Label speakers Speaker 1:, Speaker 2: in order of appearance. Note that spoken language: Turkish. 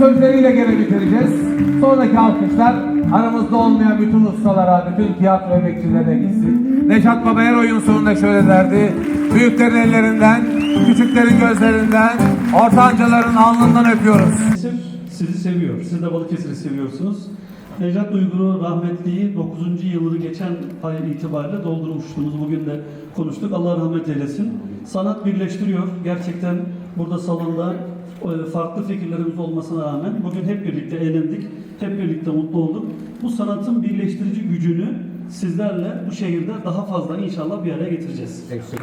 Speaker 1: sözleriyle gene bitireceğiz. Sonraki alkışlar aramızda olmayan bütün ustalara, bütün tiyatro emekçilerine gitsin. Neşat Baba her oyun sonunda şöyle derdi. Büyüklerin ellerinden, küçüklerin gözlerinden, ortancaların alnından öpüyoruz.
Speaker 2: Sizi seviyor. Siz de Balıkesir'i seviyorsunuz. Necat Uygur'u rahmetliyi 9. yılını geçen ay itibariyle doldurmuştunuz. Bugün de konuştuk. Allah rahmet eylesin. Sanat birleştiriyor. Gerçekten burada salonda e, farklı fikirlerimiz olmasına rağmen bugün hep birlikte eğlendik. Hep birlikte mutlu olduk. Bu sanatın birleştirici gücünü sizlerle bu şehirde daha fazla inşallah bir araya getireceğiz.
Speaker 1: Eksik.